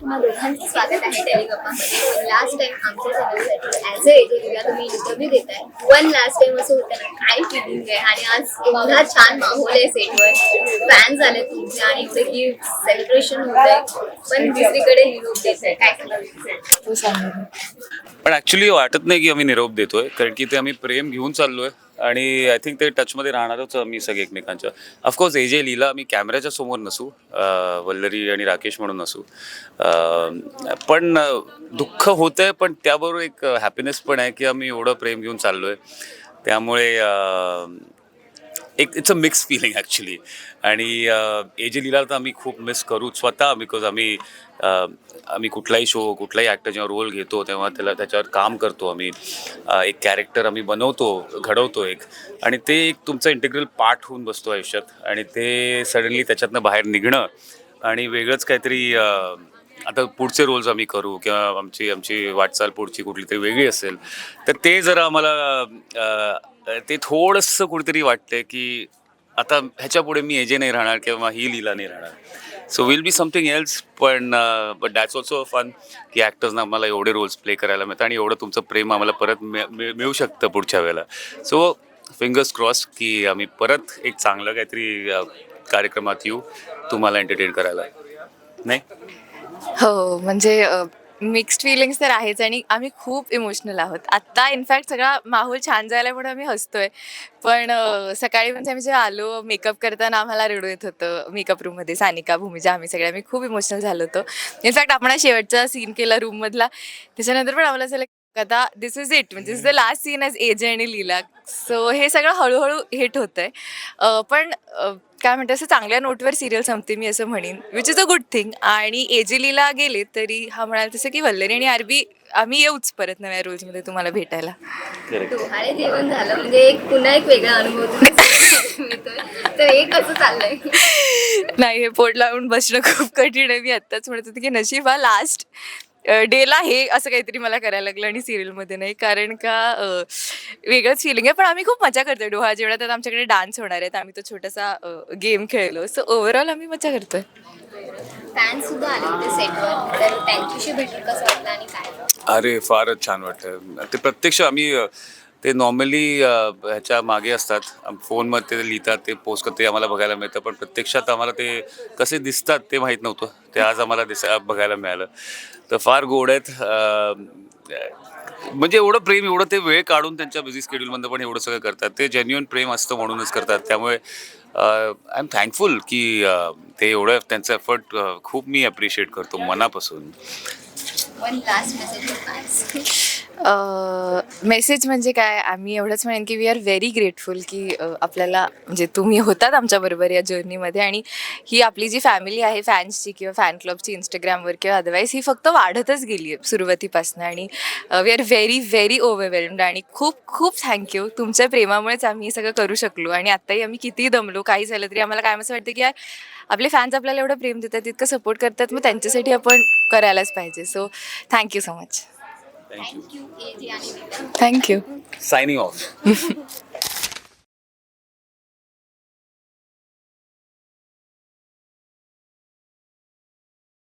तुम्हा दोघांचं स्वागत आहे लास्ट टाइम आमच्या चॅनलसाठी ऍज अ एजेंटला तुम्ही इंटरव्ह्यू देताय. वन लास्ट टाइम असं होतं ना काय फिलिंग आहे? आणि आज एवढा छान माहोल आहे सेटवर. फॅन्स आले तुमचे आणि एवढे गिफ्ट सेलिब्रेशन होत आहे पण दुसरीकडे निरोप देत आहे काय सांगाल सांग पण ऍक्च्युली वाटत नाही की आम्ही निरोप देतोय कारण की ते आम्ही प्रेम घेऊन चाललोय. आणि आय थिंक ते टचमध्ये राहणारच आम्ही सगळे एकमेकांच्या. ऑफकोर्स एजे लीला आम्ही कॅमेऱ्याच्या समोर नसू वल्लरी आणि राकेश म्हणून नसू. पण दुःख होतं आहे पण त्याबरोबर एक हॅपीनेस पण आहे की आम्ही एवढं प्रेम घेऊन चाललो आहे त्यामुळे एक it's a mix feeling actually आणि uh, एजे लीला तर आम्ही खूप मिस करू. स्वतः बिकॉज आम्ही uh, आम्ही कुठलाही शो कुठलाही ॲक्टर जेव्हा रोल घेतो तेव्हा त्याला त्याच्यावर काम करतो आम्ही. Uh, एक कॅरेक्टर आम्ही बनवतो घडवतो एक. आणि ते एक तुमचं इंटिग्रल पार्ट होऊन बसतो आयुष्यात. आणि ते सडनली त्याच्यातनं बाहेर निघणं आणि वेगळंच काहीतरी आता पुढचे रोल्स आम्ही करू किंवा आमची आमची वाटचाल पुढची कुठली तरी वेगळी असेल. तर ते जरा आम्हाला ते थोडंसं कुठेतरी वाटतंय की आता ह्याच्या पुढे मी एजे नाही राहणार किंवा ही लीला नाही राहणार. So will be something else पण बट डॅट्स ऑल्सो फन की ॲक्टर्सना आम्हाला एवढे रोल्स प्ले करायला मिळतात आणि एवढं तुमचं प्रेम आम्हाला परत मिळू शकतं पुढच्या वेळेला. सो फिंगर्स क्रॉस की आम्ही परत एक चांगलं काहीतरी कार्यक्रमात येऊ तुम्हाला एंटरटेन करायला. नाही? हो म्हणजे मिक्स्ड फिलिंग्स तर आहेच आणि आम्ही खूप इमोशनल आहोत. आत्ता इनफॅक्ट सगळा माहोल छान झाला म्हणून आम्ही हसतोय. पण अ, सकाळी म्हणजे आम्ही जेव्हा आलो मेकअप करताना आम्हाला रडू येत होतं. मेकअप रूममध्ये सानिका भूमिजा आम्ही सगळे आम्ही खूप इमोशनल झालो होतो. इनफॅक्ट आपण हा शेवटचा सीन केला रूममधला त्याच्यानंतर पण आम्हाला असं आता दिस इज इट म्हणजे the last scene AJ AJ आणि लीला. सो हे सगळं हळूहळू हिट होत आहे पण काय म्हणते असं चांगल्या नोटवर सिरियल संपते मी असं म्हणेन. Which is a good thing आणि एजेलीला गेले तरी हा म्हणाल तसं की वल्लरी आणि आरबी आम्ही येऊच परत नव्या रोल्समध्ये तुम्हाला भेटायला. जेवण झालं. म्हणजे एक पुन्हा एक वेगळा अनुभव तुम्हाला मिळतोय तर. एक असं चाललंय. नाही हे पोट लावून बसणं खूप कठीण आहे. मी आत्ताच म्हणत होते की नशीब हा लास्ट डेला हे असं काहीतरी मला करायला लागलं आणि सिरियलमध्ये नाही. कारण का वेगळंच फिलिंग आहे. पण आम्ही खूप मजा करतोय. डोहा जेवढा त्यात आमच्याकडे डान्स होणार आहेत आम्ही तो छोटासा गेम खेळलो. सो ओव्हरऑल आम्ही मजा करतोय. फॅन्स सुद्धा आले होते सेटवर तर त्यांच्याशी भेटून कसं वाटलं आणि काय? अरे फारच छान वाटतं ते प्रत्यक्ष आम्ही ते नॉर्मली ह्याच्या मागे असतात. फोनमध्ये ते लिहितात ते पोस्ट करतात ते आम्हाला बघायला मिळतं. पण प्रत्यक्षात आम्हाला ते कसे दिसतात ते माहीत नव्हतं. ते आज आम्हाला दिस बघायला मिळालं. तर फार गोड आहेत. म्हणजे एवढं प्रेम एवढं ते वेळ काढून त्यांच्या बिझी स्केड्यूलमधनं पण एवढं सगळं करतात. ते जेन्युअन प्रेम असतं म्हणूनच करतात. त्यामुळे आय एम थँकफुल की ते एवढं त्यांचं एफर्ट खूप मी अप्रिशिएट करतो मनापासून. मेसेज म्हणजे काय? आम्ही एवढंच म्हणेन की वी आर व्हेरी ग्रेटफुल की अ, आपल्याला म्हणजे तुम्ही होतात आमच्याबरोबर या जर्नीमध्ये आणि ही आपली जी फॅमिली आहे फॅन्सची किंवा फॅन क्लबची इंस्टाग्रामवर किंवा अदरवाईज ही फक्त वाढतच गेली आहे सुरुवातीपासून आणि we are very very overwhelmed आणि खूप खूप थँक्यू तुमच्या प्रेमामुळेच आम्ही हे सगळं करू शकलो आणि आत्ताही आम्ही कितीही दमलो काही झालं तरी आम्हाला काय असं वाटतं की यार आपले फॅन्स आपल्याला एवढं प्रेम देतात तितकं सपोर्ट करतात मग त्यांच्यासाठी आपण करायलाच पाहिजे. So thank you so much thank you thank you AJ आणि नीता थँक्यू सायनिंग ऑफ